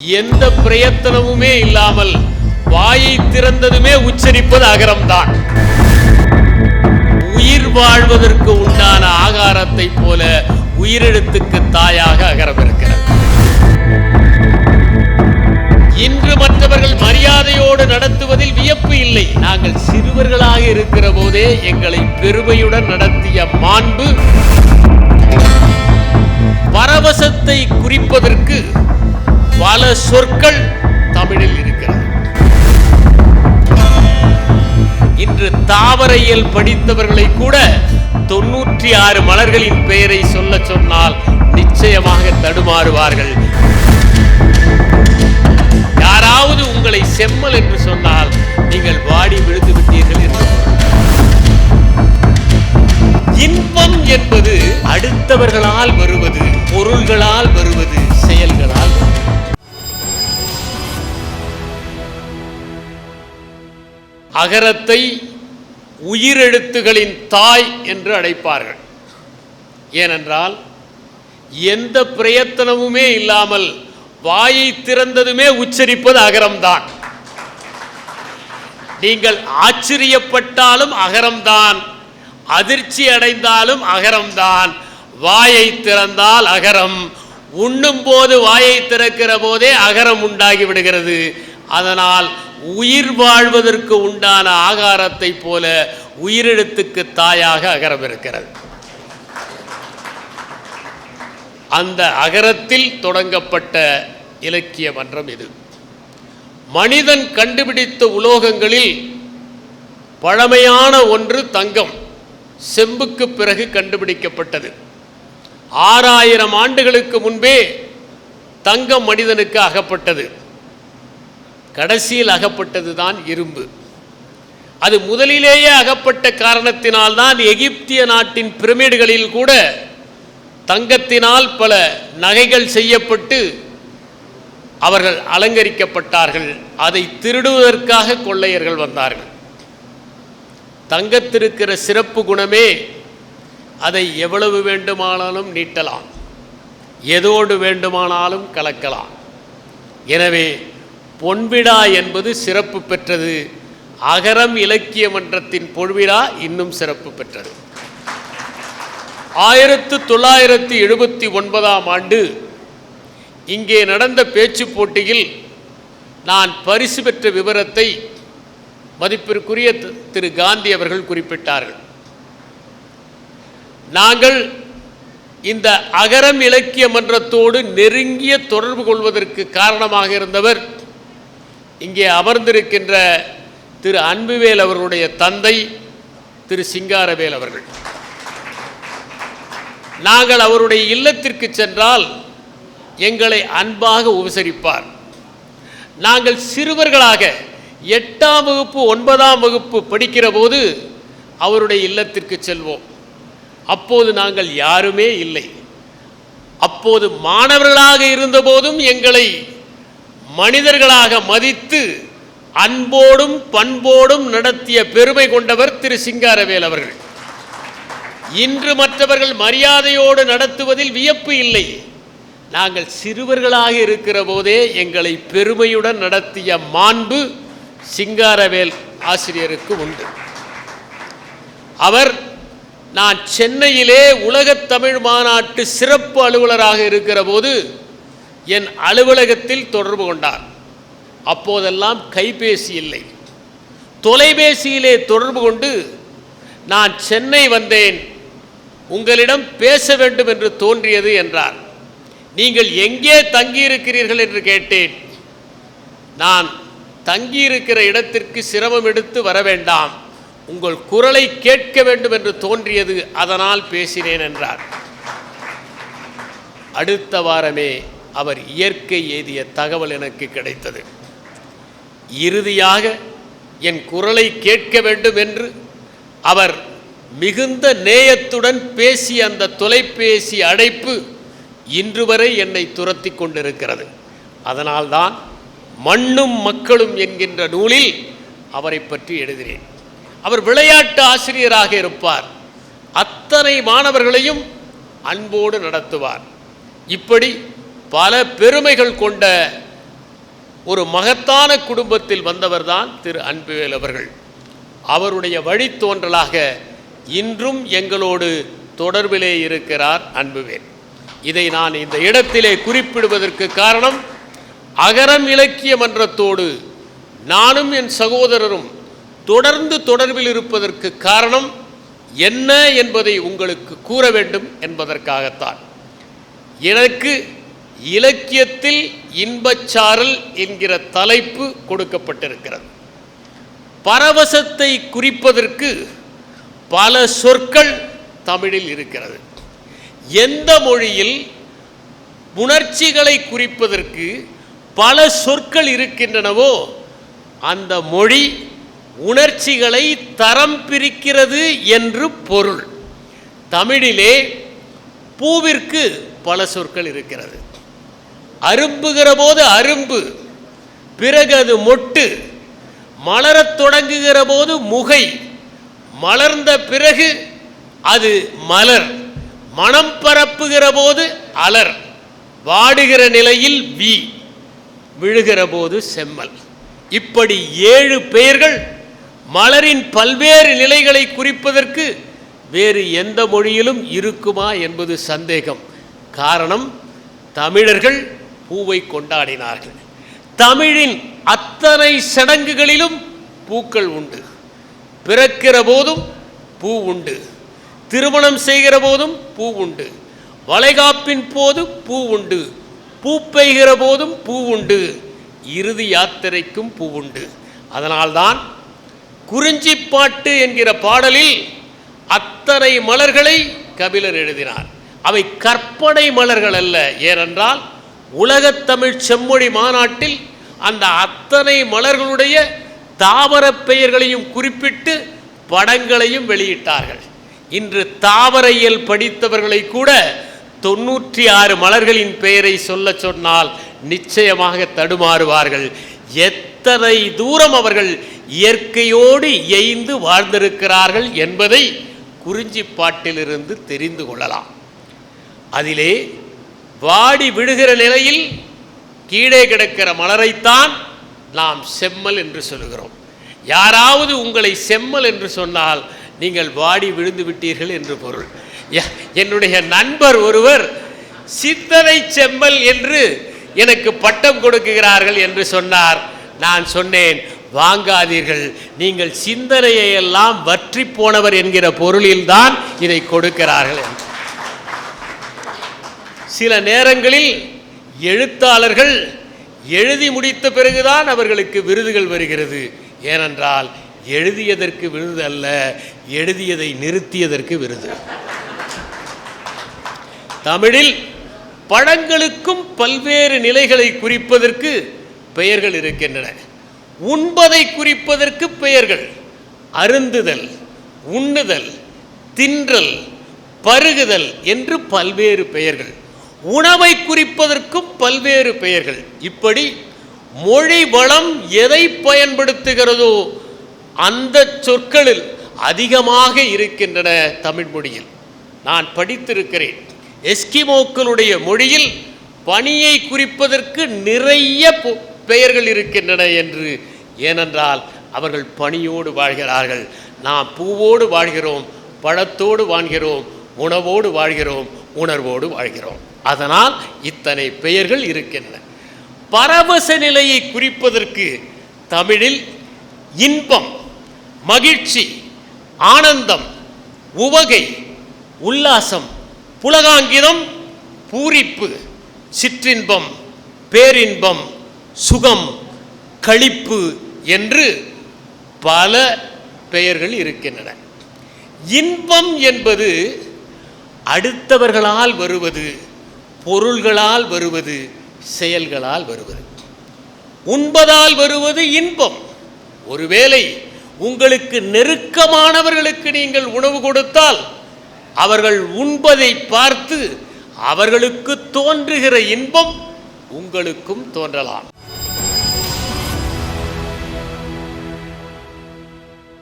எந்த பிரயத்தனமுமே இல்லாமல் வாயை திறந்ததுமே உச்சரிப்பது அகரம்தான். உயிர் வாழ்வதற்கு உண்டான ஆகாரத்தை போல உயிரெழுத்துக்கு தாயாக அகரம் இருக்கிறது இன்று மற்றவர்கள் மரியாதையோடு நடத்துவதில் வியப்பு இல்லை. நாங்கள் சிறுவர்களாக இருக்கிற போதே எங்களை பெருமையுடன் நடத்திய மாண்பு பரவசத்தை குறிப்பதற்கு பல சொற்கள் தமிழில் இருக்கிறது. இன்று தாவரையில் படித்தவர்களை கூட தொன்னூற்றி ஆறு மலர்களின் பெயரை சொல்ல சொன்னால் நிச்சயமாக தடுமாறுவார்கள். யாராவது உங்களை செம்மல் என்று சொன்னால் நீங்கள் வாடி விழுந்து விட்டீர்கள் என்று இன்பம் என்பது அடுத்தவர்களால் வருவது பொருள்களால் வருவது அகரத்தை உயிரெழுத்துகளின் தாய் என்று அழைப்பார்கள். ஏனென்றால் எந்த பிரயத்தனமுமே இல்லாமல் வாயை திறந்ததுமே உச்சரிப்பது அகரம்தான். நீங்கள் ஆச்சரியப்பட்டாலும் அகரம்தான். அதிர்ச்சி அடைந்தாலும் அகரம்தான். வாயை திறந்தால் அகரம். உண்ணும் போது வாயை திறக்கிற போதே அகரம் உண்டாகி விடுகிறது. அதனால் உயிர் வாழ்வதற்கு உண்டான ஆகாரத்தை போல உயிரெழுத்துக்கு தாயாக அகரம் இருக்கிறது அந்த அகரத்தில் தொடங்கப்பட்ட இலக்கிய மன்றம் இது. மனிதன் கண்டுபிடித்த உலோகங்களில் பழமையான ஒன்று தங்கம். செம்புக்கு பிறகு கண்டுபிடிக்கப்பட்டது. ஆறாயிரம் ஆண்டுகளுக்கு முன்பே தங்கம் மனிதனுக்கு அகப்பட்டது. கடைசியில் அகப்பட்டது தான் இரும்பு. அது முதலிலேயே அகப்பட்ட காரணத்தினால்தான் எகிப்திய நாட்டின் பிரமிடுகளில் கூட தங்கத்தினால் பல நகைகள் செய்யப்பட்டு அவர்கள் அலங்கரிக்கப்பட்டார்கள். அதை திருடுவதற்காக கொள்ளையர்கள் வந்தார்கள். தங்கத்திருக்கிற சிறப்பு குணமே அதை எவ்வளவு வேண்டுமானாலும் நீட்டலாம். எதோடு வேண்டுமானாலும் கலக்கலாம். எனவே பொன்விழா என்பது சிறப்பு பெற்றது. அகரம் இலக்கிய மன்றத்தின் பொன்விழா இன்னும் சிறப்பு பெற்றது. ஆயிரத்து தொள்ளாயிரத்தி எழுபத்தி ஒன்பதாம் ஆண்டு இங்கே நடந்த பேச்சுப் போட்டியில் நான் பரிசு பெற்ற விவரத்தை மதிப்பிற்குரிய திரு காந்தி அவர்கள் குறிப்பிட்டார்கள். நாங்கள் இந்த அகரம் இலக்கிய மன்றத்தோடு நெருங்கிய தொடர்பு கொள்வதற்கு காரணமாக இருந்தவர் இங்கே அமர்ந்திருக்கின்ற திரு அன்புவேல் அவர்களுடைய தந்தை திரு சிங்காரவேல் அவர்கள். நாங்கள் அவருடைய இல்லத்திற்கு சென்றால் எங்களை அன்பாக உபசரிப்பார். நாங்கள் சிறுவர்களாக எட்டாம் வகுப்பு ஒன்பதாம் வகுப்பு படிக்கிற போது அவருடைய இல்லத்திற்கு செல்வோம். அப்போது நாங்கள் யாருமே இல்லை. அப்போது மாணவர்களாக இருந்தபோதும் எங்களை மனிதர்களாக மதித்து அன்போடும் பண்போடும் நடத்திய பெருமை கொண்டவர் திரு சிங்காரவேல் அவர்கள். இன்று மற்றவர்கள் மரியாதையோடு நடத்துவதில் வியப்பு இல்லை. நாங்கள் சிறுவர்களாக இருக்கிற போதே எங்களை பெருமையுடன் நடத்திய மாண்பு சிங்காரவேல் ஆசிரியருக்கு உண்டு. அவர் நான் சென்னையிலே உலகத் தமிழ் மாநாட்டு சிறப்பு அலுவலராக இருக்கிற போது என் அலுவலகத்தில் தொடர்பு கொண்டார். அப்போதெல்லாம் கைபேசி இல்லை. தொலைபேசியிலே தொடர்பு கொண்டு நான் சென்னை வந்தேன். உங்களிடம் பேச வேண்டும் என்று தோன்றியது என்றார். நீங்கள் எங்கே தங்கியிருக்கிறீர்கள் என்று கேட்டேன். நான் தங்கியிருக்கிற இடத்திற்கு சிரமம் எடுத்து வர வேண்டாம். உங்கள் குரலை கேட்க வேண்டும் என்று தோன்றியது அதனால் பேசினேன் என்றார். அடுத்த வாரமே அவர் இயற்கை எய்திய தகவல் எனக்கு கிடைத்தது. இறுதியாக என் குரலை கேட்க வேண்டும் என்று அவர் மிகுந்த நேயத்துடன் பேசிய அந்த தொலைபேசி அழைப்பு இன்று வரை என்னை துரத்தி கொண்டிருக்கிறது. அதனால்தான் மண்ணும் மக்களும் என்கின்ற நூலில் அவரை பற்றி எழுதினேன். அவர் விளையாட்டு ஆசிரியராக இருப்பார். அத்தனை மாணவர்களையும் அன்போடு நடத்துவார். இப்படி பல பெருமைகள் கொண்ட ஒரு மகத்தான குடும்பத்தில் வந்தவர்தான் திரு அன்புவேல் அவர்கள். அவருடைய வழித்தோன்றலாக இன்றும் எங்களோடு தொடர்பிலே இருக்கிறார் அன்புவேல். இதை நான் இந்த இடத்திலே குறிப்பிடுவதற்கு காரணம் அகரம் இலக்கிய மன்றத்தோடு நானும் என் சகோதரரும் தொடர்ந்து தொடர்பில் இருப்பதற்கு காரணம் என்ன என்பதை உங்களுக்கு கூற வேண்டும் என்பதற்காகத்தான். எனக்கு இலக்கியத்தில் இன்பச்சாரல் என்கிற தலைப்பு கொடுக்கப்பட்டிருக்கிறது. பரவசத்தை குறிப்பதற்கு பல சொற்கள் தமிழில் இருக்கிறது. எந்த மொழியில் உணர்ச்சிகளை குறிப்பதற்கு பல சொற்கள் இருக்கின்றனவோ அந்த மொழி உணர்ச்சிகளை தரம் பிரிக்கிறது என்று பொருள். தமிழிலே பூவிற்கு பல சொற்கள் இருக்கிறது. அரும்புகிற போது அரும்பு பிறகு அது மொட்டு. மலரத் தொடங்குகிற போது முகை. மலர்ந்த பிறகு அது மலர். மனம் பரப்புகிற போது அலர். வாடுகிற நிலையில் வி விழுகிற போது செம்மல். இப்படி ஏழு பெயர்கள் மலரின் பல்வேறு நிலைகளை குறிப்பதற்கு வேறு எந்த மொழியிலும் இருக்குமா என்பது சந்தேகம். காரணம் தமிழர்கள் பூவை கொண்டாடினார்கள். தமிழின் அத்தனை சடங்குகளிலும் பூக்கள் உண்டு. பிறக்கிற போதும் பூ உண்டு. திருமணம் செய்கிற போதும் பூ உண்டு. வளைகாப்பின் போது பூ உண்டு. பூ பெய்கிற போதும் பூ உண்டு. இறுதி யாத்திரைக்கும் பூ உண்டு. அதனால்தான் குறிஞ்சிப்பாட்டு என்கிற பாடலில் அத்தனை மலர்களை கபிலர் எழுதினார். அவை கற்பனை மலர்கள் அல்ல. ஏனென்றால் உலகத்தமிழ் செம்மொழி மாநாட்டில் அந்த அத்தனை மலர்களுடைய தாவரப் பெயர்களையும் குறிப்பிட்டு படங்களையும் வெளியிட்டார்கள். இன்று தாவரையியல் படித்தவர்களை கூட தொண்ணூற்றி ஆறு மலர்களின் பெயரை சொல்ல சொன்னால் நிச்சயமாக தடுமாறுவார்கள். எத்தனை தூரம் அவர்கள் இயற்கையோடு எய்ந்து வாழ்ந்திருக்கிறார்கள் என்பதை குறிஞ்சிப்பாட்டிலிருந்து தெரிந்து கொள்ளலாம். அதிலே வாடி விடுகிற நிலையில் கீழே கிடக்கிற மலரைத்தான் நாம் செம்மல் என்று சொல்லுகிறோம். யாராவது உங்களை செம்மல் என்று சொன்னால் நீங்கள் வாடி விழுந்து விட்டீர்கள் என்று பொருள். என்னுடைய நண்பர் ஒருவர் சித்தனை செம்மல் என்று எனக்கு பட்டம் கொடுக்குகிறார்கள் என்று சொன்னார். நான் சொன்னேன் வாங்காதீர்கள் நீங்கள் சிந்தனையை எல்லாம் வற்றி போனவர் என்கிற பொருளில்தான் இதை கொடுக்கிறார்கள் என்று. சில நேரங்களில் எழுத்தாளர்கள் எழுதி முடித்த பிறகுதான் அவர்களுக்கு விருதுகள் வருகிறது. ஏனென்றால் எழுதியதற்கு விருது அல்ல எழுதியதை நிறுத்தியதற்கு விருது. தமிழில் பழங்களுக்கும் பல்வேறு நிலைகளை குறிப்பதற்கு பெயர்கள் இருக்கின்றன. உண்பதை குறிப்பதற்கு பெயர்கள். அருந்துதல் உண்ணுதல் தின்றல் பருகுதல் என்று பல்வேறு பெயர்கள். உணவை குறிப்பதற்கும் பல்வேறு பெயர்கள். இப்படி மொழி வளம் எதை பயன்படுத்துகிறதோ அந்த சொற்களில் அதிகமாக இருக்கின்றன தமிழ் மொழியில். நான் படித்திருக்கிறேன். எஸ்கிமோக்களுடைய மொழியில் பனியை குறிப்பதற்கு நிறைய பெயர்கள் இருக்கின்றன என்று ஏனென்றால் அவர்கள் பனியோடு வாழ்கிறார்கள். நாம் பூவோடு வாழ்கிறோம் பழத்தோடு வாழ்கிறோம் உணவோடு வாழ்கிறோம். உணர்வோடு வாழ்கிறோம். அதனால் இத்தனை பெயர்கள் இருக்கின்றன. பரவச நிலையை குறிப்பதற்கு தமிழில் இன்பம் மகிழ்ச்சி ஆனந்தம் உவகை உல்லாசம் புலகாங்கிதம் பூரிப்பு சிற்றின்பம் பேரின்பம் சுகம் களிப்பு என்று பல பெயர்கள் இருக்கின்றன. இன்பம் என்பது அடுத்தவர்களால் வருவது பொருள்களால் வருவது செயல்களால் வருவது. உண்பதால் வருவது இன்பம். ஒருவேளை உங்களுக்கு நெருக்கமானவர்களுக்கு நீங்கள் உணவு கொடுத்தால் அவர்கள் உண்பதை பார்த்து அவர்களுக்கு தோன்றுகிற இன்பம் உங்களுக்கும் தோன்றலாம்.